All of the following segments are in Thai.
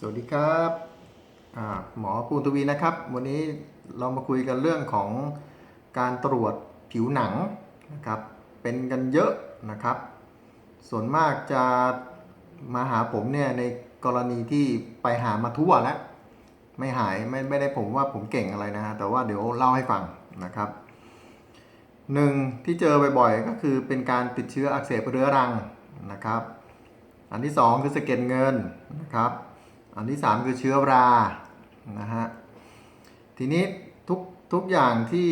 สวัสดีครับหมอปูนทวีนะครับ วันนี้เรามาคุยกันเรื่องของการตรวจผิวหนังนะครับ เป็นกันเยอะนะครับ ส่วนมากจะมาหาผมเนี่ยในกรณีที่ไปหามาทั่วแล้วไม่หายไม่ไม่ได้ผมว่าผมเก่งอะไรนะฮะแต่ว่าเดี๋ยวเล่าให้ฟังนะครับหนึ่งที่เจอบ่อยๆก็คือเป็นการติดเชื้ออักเสบเรื้อรังนะครับ อันที่สองคือสะเก็ดเงินนะครับ อันที่สามคือเชื้อรานะฮะทีนี้ทุกทุกอย่างที่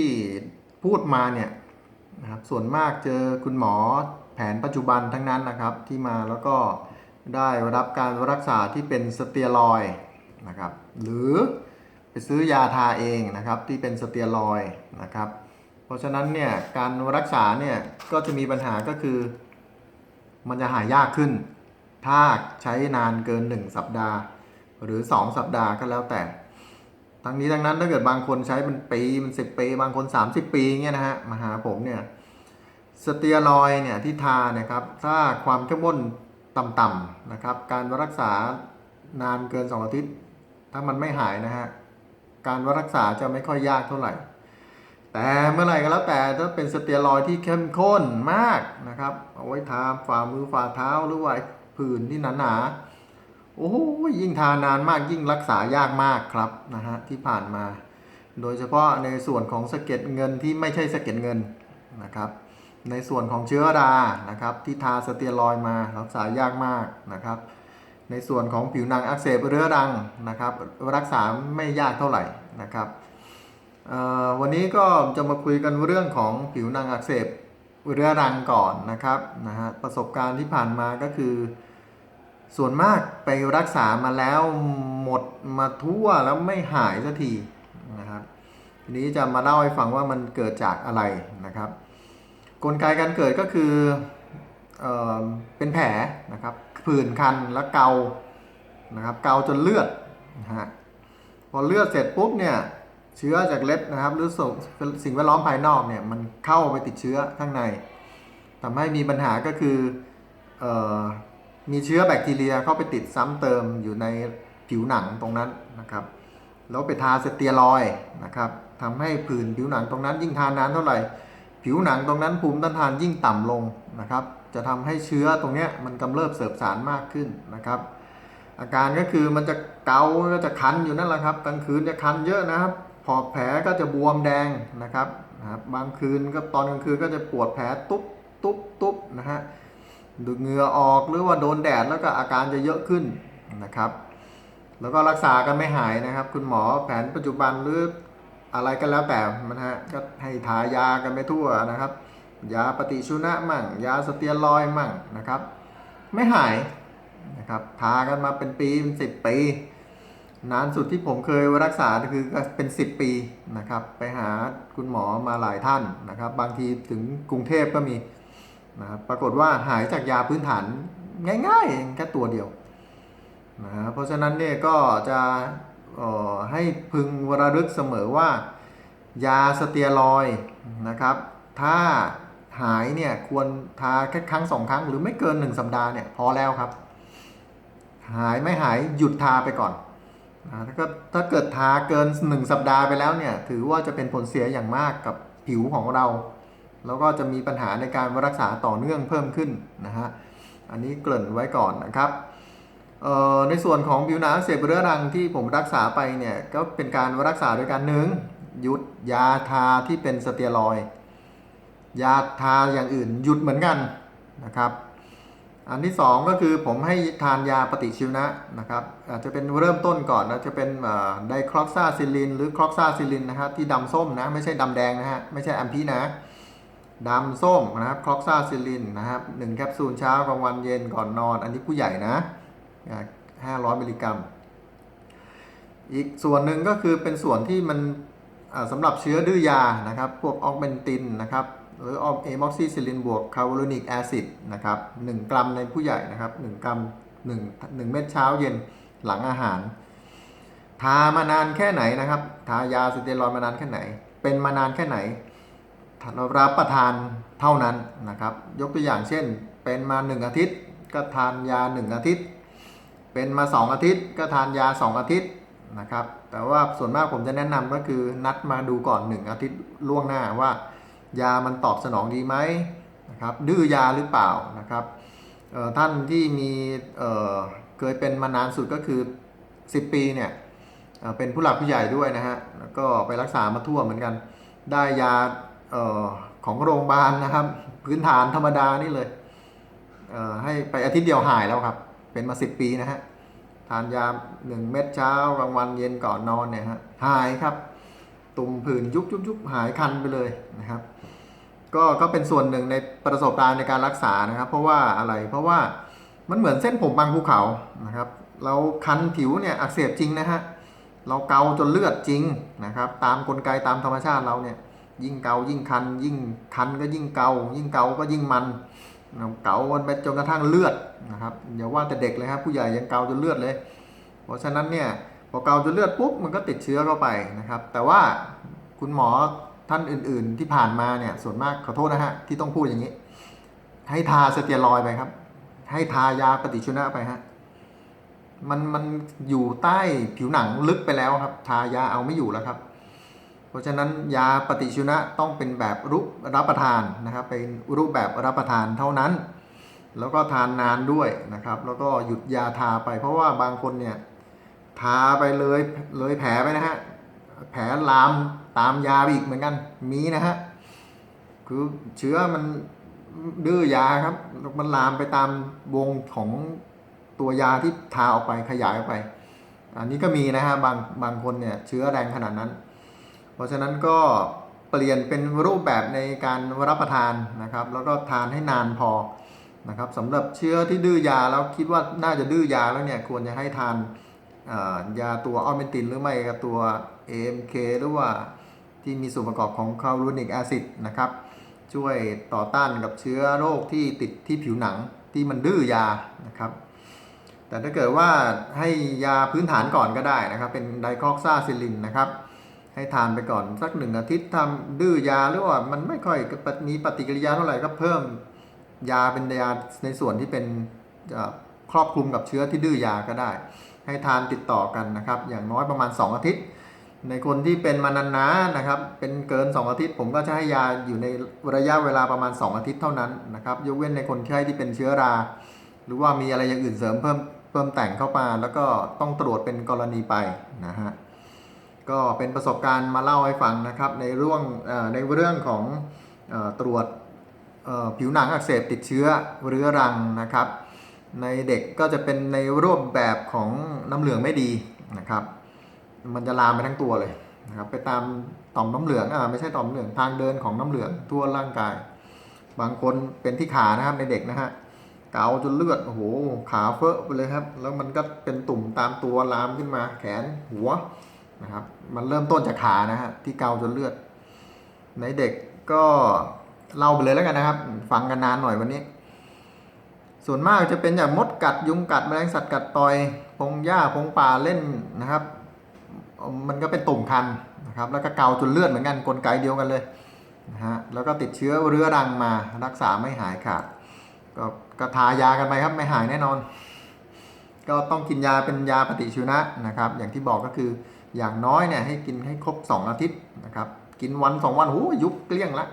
พูดมาเนี่ยนะครับส่วนมากเจอคุณหมอแผนปัจจุบันทั้งนั้นนะครับที่มาแล้วก็ได้รับการรักษาที่เป็นสเตียรอยนะครับหรือไปซื้อยาทาเองนะครับที่เป็นสเตียรอยนะครับเพราะฉะนั้นเนี่ยการรักษาเนี่ยก็จะมีปัญหาก็คือ มันจะหายากขึ้น ถ้าใช้นานเกิน 1 สัปดาห์ หรือ 2 สัปดาห์ก็แล้วแต่ ทั้งนี้ทั้งนั้นถ้าเกิดบางคนใช้เป็นปีมันสิบปี บางคน 30 ปีเงี้ยนะฮะมาหาผมเนี่ยสเตียรอยด์เนี่ยที่ทาเนี่ยครับถ้าความเข้มข้นต่ำๆนะครับ การรักษานานเกิน 2 อาทิตย์ ถ้ามันไม่หายนะฮะการรักษาจะไม่ค่อยยากเท่าไหร่ แต่เมื่อไหร่ก็แล้วแต่ถ้าเป็นสเตียรอยด์ที่เข้มข้นมากนะครับ เอาไว้ทาฝ่ามือฝ่าเท้าหรือว่าผื่นที่หนาๆ โอ้ยิ่งทานานมากยิ่งรักษายากมากครับนะฮะที่ผ่านมา โดยเฉพาะในส่วนของสะเก็ดเงินที่ไม่ใช่สะเก็ดเงินนะครับ ในส่วนของเชื้อรานะครับที่ทาสเตียรอยมารักษายากมากนะครับ ในส่วนของผิวหนังอักเสบเรื้อรังนะครับ รักษาไม่ยากเท่าไหร่นะครับวันนี้ก็จะมาคุยกันเรื่องของผิวหนังอักเสบเรื้อรังก่อนนะครับนะฮะประสบการณ์ที่ผ่านมาก็คือ ส่วนมากไปรักษามาแล้วหมดมาทั่วแล้วไม่หายสักทีนะครับทีนี้จะมาเล่าให้ฟังว่ามันเกิดจากอะไรนะครับ กลไกการเกิดก็คือเออเป็นแผลนะครับผื่นคันแล้วเกานะครับเกาจนเลือดนะฮะพอเลือดเสร็จปุ๊บเนี่ยเชื้อจากเล็บนะครับ หรือส่งสิ่งแวดล้อมภายนอกเนี่ยมันเข้าไปติดเชื้อข้างในทำให้มีปัญหาก็คือเออ มีเชื้อแบคทีเรียเข้าไปติดซ้ำเติมอยู่ในผิวหนังตรงนั้นนะครับ แล้วไปทาสเตียรอยนะครับทำให้ผื่นผิวหนังตรงนั้นยิ่งทานนานเท่าไหร่ ผิวหนังตรงนั้นภูมิต้านทานยิ่งต่ำลงนะครับ จะทำให้เชื้อตรงนี้มันกำเริบเสบสารมากขึ้นนะครับ อาการก็คือมันจะเกาก็จะคันอยู่นั่นแหละครับกลางคืนจะคันเยอะนะครับพอแผลก็จะบวมแดงนะครับนะครับบางคืนก็ตอนกลางคืนก็จะปวดแผลตุ๊บตุ๊บตุ๊บนะฮะ ดูเหงื่อออกหรือว่าโดนแดดแล้วก็อาการจะเยอะขึ้นนะครับ แล้วก็รักษากันไม่หายนะครับ คุณหมอแผนปัจจุบันหรืออะไรก็แล้วแต่มันฮะก็ให้ทายากันไปทั่วนะครับ ยาปฏิชีวนะมั่ง ยาสเตียรอยมั่งนะครับ ไม่หายนะครับทากันมาเป็นปีเป็นสิบปี นานสุดที่ผมเคยรักษาคือก็เป็น 10 ปีนะครับ ไปหาคุณหมอมาหลายท่านนะครับ บางทีถึงกรุงเทพก็มี นะครับปรากฏว่าหายจากยาพื้นฐานง่ายๆแค่ตัวเดียวนะเพราะฉะนั้นเนี่ยก็จะออให้พึงระลึกเสมอว่า ยาสเตียรอยนะครับ ถ้าหายเนี่ยควรทาแค่ครั้งสองครั้ง หรือไม่เกิน1สัปดาห์เนี่ยพอแล้วครับ หายไม่หายหยุดทาไปก่อนนะถ้าก็ถ้าเกิดทาเกิน1สัปดาห์ไปแล้วเนี่ยถือว่าจะเป็นผลเสียอย่างมากกับผิวของเรา แล้วก็จะมีปัญหาในการรักษาต่อเนื่องเพิ่มขึ้นนะฮะ อันนี้เกริ่นไว้ก่อนนะครับ ในส่วนของผิวหนังเสบเรื้อรังที่ผมรักษาไปเนี่ยก็เป็นการรักษาโดยการหนึ่งหยุดยาทาที่เป็นสเตียรอย ยาทาอย่างอื่นหยุดเหมือนกันนะครับ อันที่สองก็คือผมให้ทานยาปฏิชีวนะนะครับอาจจะเป็นเริ่มต้นก่อนนะจะเป็นไดคลอกซาซิลิน หรือคลอกซาซิลินนะครับที่ดำส้มนะไม่ใช่ดำแดงนะฮะไม่ใช่แอมพีนะ ดำส้มนะครับคลอกซาซิลินนะครับหนึ่งแคปซูลเช้ากลางวันเย็นก่อนนอน อันนี้ผู้ใหญ่นะ 500 มิลลิกรัม อีกส่วนหนึ่งก็คือเป็นส่วนที่มันสำหรับเชื้อดื้อยานะครับ พวกออกเบนตินนะครับหรือออกเอม็อกซิซิลินบวกคาร์บอนิกแอซิดนะครับ1กรัมในผู้ใหญ่นะครับ 1 กรัม1 1เม็ดเช้าเย็นหลังอาหาร ทามานานแค่ไหนนะครับ ทายาสเตียรอยมานานแค่ไหน เป็นมานานแค่ไหน รารับประทานเท่านั้นนะครับ ยกตัวอย่างเช่น เป็นมา 1 อาทิตย์ก็ทานยา 1 อาทิตย์ เป็นมา 2 อาทิตย์ ก็ทานยา 2 อาทิตย์นะครับ แต่ว่าส่วนมากผมจะแนะนำก็คือนัดมาดูก่อน 1 อาทิตย์ล่วงหน้าว่า ยามันตอบสนองดีไหมนะครับดื้อยาหรือเปล่านะครับท่านที่มีเเคยเป็นมานานสุดก็คือ 10 ปีเนี่ยเเป็นผู้หลักผู้ใหญ่ด้วยนะฮะแล้วก็ไปรักษามาทั่วเหมือนกัน ได้ยา ออของโรงพยาบาลนะครับ พื้นฐานธรรมดานี่เลยเให้ไปอาทิตย์เดียวหายแล้วครับ เป็นมา10ปีนะฮะทานยา1เม็ดเช้ากลางวันเย็นก่อนนอนเนี่ยฮะหายครับ ตุ่มผื่นยุบยุบยุบหายคันไปเลยนะครับ ก็ก็เป็นส่วนหนึ่งในประสบการณ์ในการรักษานะครับ เพราะว่าอะไรเพราะว่ามันเหมือนเส้นผมบางภูเขานะครับ เราคันผิวเนี่ยอักเสบจริงนะฮะเราเกาจนเลือดจริงนะครับ ตามกลไกตามธรรมชาติเราเนี่ย ยิ่งเกายิ่งคัน ยิ่งคันก็ยิ่งเกา ยิ่งเกาก็ยิ่งมันเกากันไปจนกระทั่งเลือดนะครับอย่าว่าแต่เด็กเลยครับผู้ใหญ่ยังเกาจนเลือดเลย เพราะฉะนั้นเนี่ยพอเกาจนเลือดปุ๊บมันก็ติดเชื้อเข้าไปนะครับ แต่ว่าคุณหมอท่านอื่น ๆ ที่ผ่านมาเนี่ยส่วนมากขอโทษนะฮะที่ต้องพูดอย่างนี้ ให้ทาสเตียรอยไปครับ ให้ทายาปฏิชีวนะไปฮะมันมันอยู่ใต้ผิวหนังลึกไปแล้วครับ ทายาเอาไม่อยู่แล้วครับ ราะฉะนั้นยาปฏิชีวนะต้องเป็นแบบรูปรับประทานนะครับเป็นรูปแบบรับประทานเท่านั้น แล้วก็ทานนานด้วยนะครับ แล้วก็หยุดยาทาไป เพราะว่าบางคนเนี่ยทาไปเลยเลยแผลไปนะฮะแผลลามตามยาไปอีกเหมือนกันมีนะฮะคือเชื้อมันดื้อยาครับ มันลามไปตามวงของตัวยาที่ทาออกไปขยายออกไป อันนี้ก็มีนะฮะบางบางคนเนี่ยเชื้อแรงขนาดนั้น เพราะฉะนั้นก็เปลี่ยนเป็นรูปแบบในการรับประทานนะครับ แล้วก็ทานให้นานพอนะครับสำหรับเชื้อที่ดื้อยาแล้วคิดว่าน่าจะดื้อยาแล้วเนี่ยควรจะให้ทานยาตัวออเมนตินหรือไม่ก็ตัว AMK หรือว่าที่มีส่วนประกอบของคารูนิกแอซิดนะครับ ช่วยต่อต้านกับเชื้อโรคที่ติดที่ผิวหนังที่มันดื้อยานะครับ แต่ถ้าเกิดว่าให้ยาพื้นฐานก่อนก็ได้นะครับ เป็นไดคอกซาซิลินนะครับ ให้ทานไปก่อนสักหนึ่งอาทิตย์ทำดื้อยาหรือว่ามันไม่ค่อยมีปฏิกิริยาเท่าไหร่ก็เพิ่มยาเป็นยาในส่วนที่เป็นครอบคลุมกับเชื้อที่ดื้อยาก็ได้ ให้ทานติดต่อกันนะครับ อย่างน้อยประมาณ 2 อาทิตย์ ในคนที่เป็นมานานๆนะครับ เป็นเกิน 2 อาทิตย์ ผมก็จะให้ยาอยู่ในระยะเวลาประมาณ 2 อาทิตย์เท่านั้นนะครับยกเว้นในคนไข้ที่เป็นเชื้อรา หรือว่ามีอะไรอย่างอื่นเสริมเพิ่มเพิ่มแต่งเข้ามาแล้วก็ต้องตรวจเป็นกรณีไปนะฮะ ก็เป็นประสบการณ์มาเล่าให้ฟังนะครับ ในเรื่องในเรื่องของตรวจผิวหนังอักเสบติดเชื้อเรื้อรังนะครับ ในเด็กก็จะเป็นในรูปแบบของน้ำเหลืองไม่ดีนะครับ มันจะลามไปทั้งตัวเลยนะครับไปตามต่อมน้ำเหลืองอ่าไม่ใช่ต่อมเหลืองทางเดินของน้ำเหลืองทั่วร่างกาย บางคนเป็นที่ขานะครับในเด็กนะฮะเกาจนเลือดโอ้โหขาเฟอะไปเลยครับ แล้วมันก็เป็นตุ่มตามตัวลามขึ้นมาแขนหัว นะครับ มันเริ่มต้นจากขานะฮะที่เกาจนเลือด ในเด็กก็เล่าไปเลยแล้วกันนะครับ ฟังกันนานหน่อยวันนี้ ส่วนมากจะเป็นจากมดกัดยุงกัดแมลงสัตว์กัดต่อยพงหญ้าพงป่าเล่นนะครับ มันก็เป็นตุ่มคันนะครับ แล้วก็เกาจนเลือดเหมือนกันกลไกเดียวกันเลยนะฮะแล้วก็ติดเชื้อเรื้อรังมารักษาไม่หายขาดก็ก็ทายากันไปครับไม่หายแน่นอน ก็ต้องกินยาเป็นยาปฏิชีวนะนะครับ อย่างที่บอกก็คือ อย่างน้อยเนี่ยให้กินให้ครบ 2 อาทิตย์นะครับ กินวัน 2 วันโอ้ยุบเกลี้ยงละ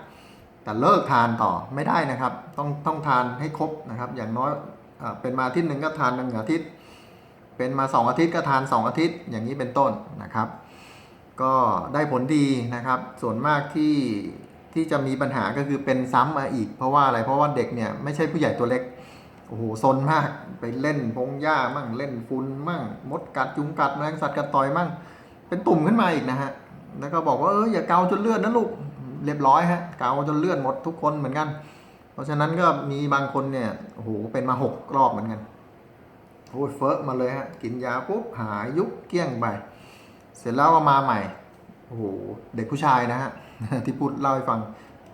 แต่เลิกทานต่อไม่ได้นะครับ ต้องต้องทานให้ครบนะครับ อย่างน้อยเอเป็นมาอาทิตย์หนึ่งก็ทานหนึ่งอาทิตย์ เป็นมา 2 อาทิตย์ก็ทาน 2 อาทิตย์ อย่างนี้เป็นต้นนะครับ ก็ได้ผลดีนะครับ ส่วนมากที่ที่จะมีปัญหาก็คือเป็นซ้ำมาอีก เพราะว่าอะไรเพราะว่าเด็กเนี่ยไม่ใช่ผู้ใหญ่ตัวเล็กโอ้โหซนมากไปเล่นพงหญ้ามั่งเล่นฝุ่นมั่ง มดกัดยุงกัดแมลงสัตว์กัดต่อยมั่ง เป็นตุ่มขึ้นมาอีกนะฮะ แล้วก็บอกว่าเอออย่าเกาจนเลือดนะลูก เรียบร้อยฮะ เกาจนเลือดหมดทุกคนเหมือนกัน เพราะฉะนั้นก็มีบางคนเนี่ย โอ้โห เป็นมาหกรอบเหมือนกัน โอ้ยเฟอะมาเลยฮะ กินยาปุ๊บหายยุบเกี้ยงไป เสร็จแล้วก็มาใหม่ โอ้โห เด็กผู้ชายนะฮะ ที่พูดเล่าให้ฟัง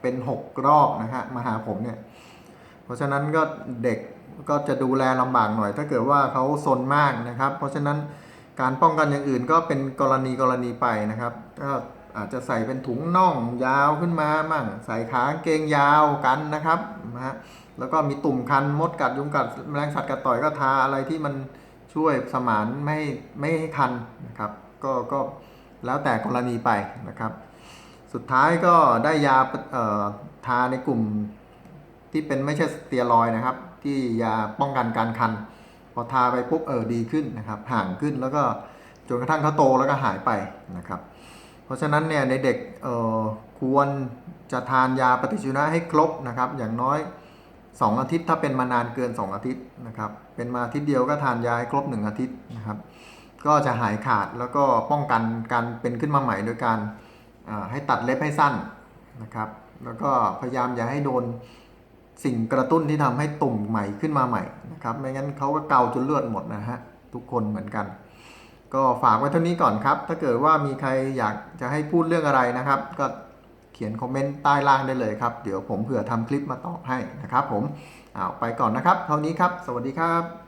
เป็นหกรอบนะฮะ มาหาผมเนี่ย เพราะฉะนั้นก็เด็กก็จะดูแลลำบากหน่อย ถ้าเกิดว่าเขาซนมากนะครับ เพราะฉะนั้น การป้องกันอย่างอื่นก็เป็นกรณีกรณีไปนะครับ ก็อาจจะใส่เป็นถุงน่องยาวขึ้นมามั่งใส่ขางเกงยาวกันนะครับนะฮะแล้วก็มีตุ่มคันมดกัดยุงกัดแมลงสัตว์กัดต่อยก็ทาอะไรที่มันช่วยสมานไม่ไม่ให้คันนะครับ ก็ก็แล้วแต่กรณีไปนะครับ สุดท้ายก็ได้ยาเอ่อทาในกลุ่มที่เป็นไม่ใช่สเตียรอยนะครับ ที่ยาป้องกันการคัน อทาไปปุ๊บเออดีขึ้นนะครับห่างขึ้นแล้วก็จนกระทั่งเขาโตแล้วก็หายไปนะครับ เพราะฉะนั้นเนี่ยในเด็กเออควรจะทานยาปฏิชีวนะให้ครบนะครับอย่างน้อย 2 อาทิตย์ถ้าเป็นมานานเกิน 2 อาทิตย์นะครับเป็นมาอาทิตย์เดียวก็ทานยาให้ครบ 1 อาทิตย์นะครับก็จะหายขาดแล้วก็ป้องกันการเป็นขึ้นมาใหม่โดยการให้ตัดเล็บให้สั้นนะครับแล้วก็พยายามอย่าให้โดน สิ่งกระตุ้นที่ทำให้ตุ่มใหม่ขึ้นมาใหม่นะครับ ไม่งั้นเขาก็เกาจนเลือดหมดนะฮะทุกคนเหมือนกัน ก็ฝากไว้เท่านี้ก่อนครับ ถ้าเกิดว่ามีใครอยากจะให้พูดเรื่องอะไรนะครับ ก็เขียนคอมเมนต์ใต้ล่างได้เลยครับ เดี๋ยวผมเผื่อทำคลิปมาตอบให้นะครับ ผมเอาไปก่อนนะครับ เท่านี้ครับ สวัสดีครับ